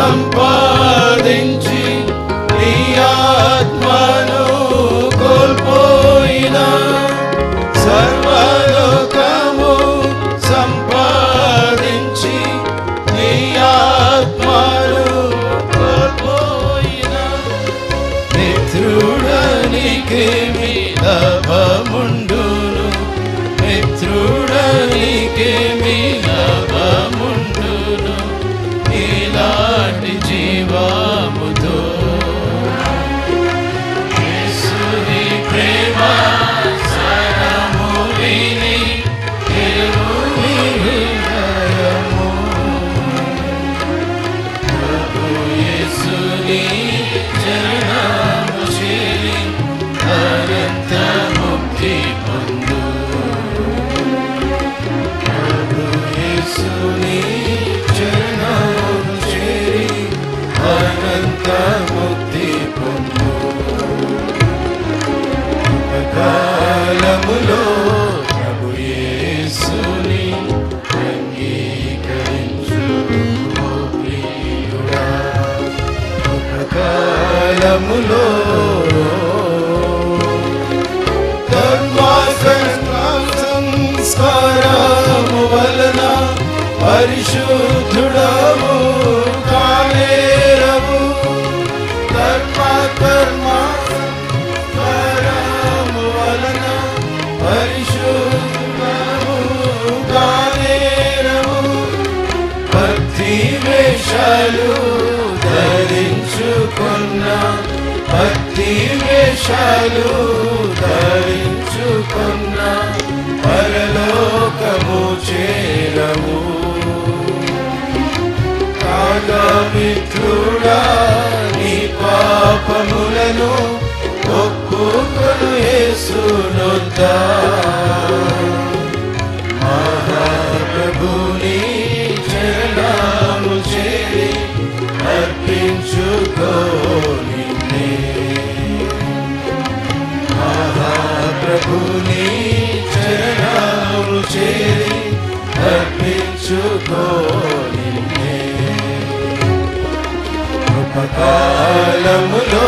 సంపాదించి నీ ఆత్మను కోల్పోయిన సర్వలోకము సంపాదించి నీ ఆత్మను కోల్పోయిన మిత్రుడనికి లాభముండును మిత్రుడనికి లాభముండును ముక్తి పొందు కాలములో ప్రభు యేసుని అంగీకరించు ప్రియుడా కాలములో సంస్కారము వలన పరిశుద్ధుడము వేషాలు ధరించుకున్న భక్తి వేషాలు ధరించుకున్న పరలోకము చేరము కాగా మిత్రుడా నీ పాపములను ఒప్పుకొను యేసునొద్దా చరణాము చేరి అర్పించుకోని ఉపకాలములో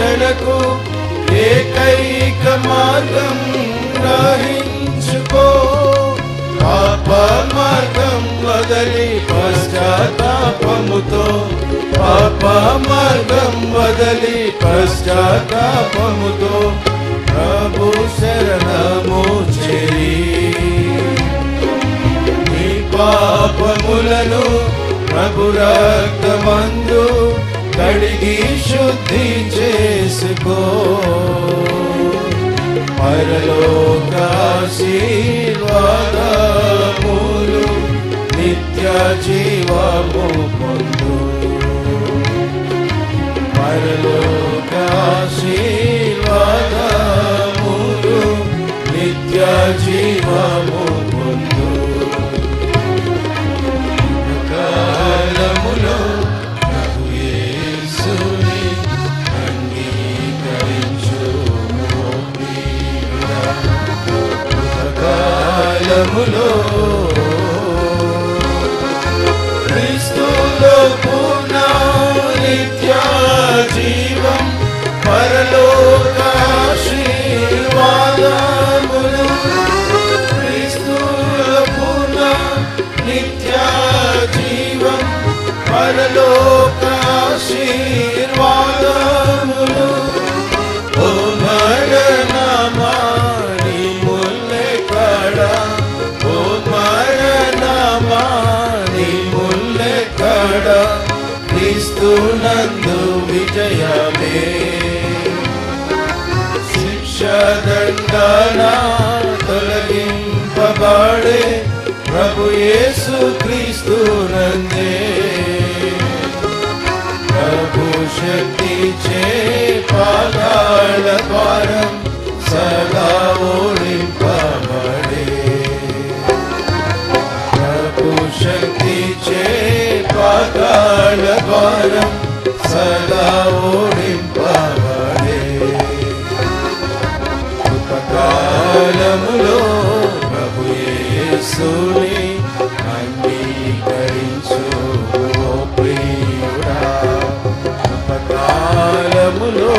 రక్షణకు ఏకైక మార్గం గ్రహించుకో. పాప మార్గం వదలి పశ్చాత్తాపముతో. పాప మార్గం వదలి పశ్చాత్తాపముతో. ప్రభు శరణము చేరి. నీ పాపములను ప్రభు రక్తమందు కడిగి శుద్ధి చేసుకో. పరలోకాశీర్వాదములు నిత్య జీవము పొంద. नित्या जीव परलोकाशीर्वादमुनु ओ मरणमानि मुल्लेकडा ओ मरणमानि मुल्लेकडा क्रिस्तु नंदु विजयमे। शिक्षा दंडना तोलगिंपबाडे ప్రభు యేసు క్రీస్తు నందే శక్తి చే పాతాళ ద్వారం సదా ఓడింపబడే ప్రభు శక్తి చే పాతాళ ద్వారం సదా ఓడింపబడే ఉపకాలములో ప్రభు యేసుని అంగీకరించు ప్రియుడా. ఉపకాలములో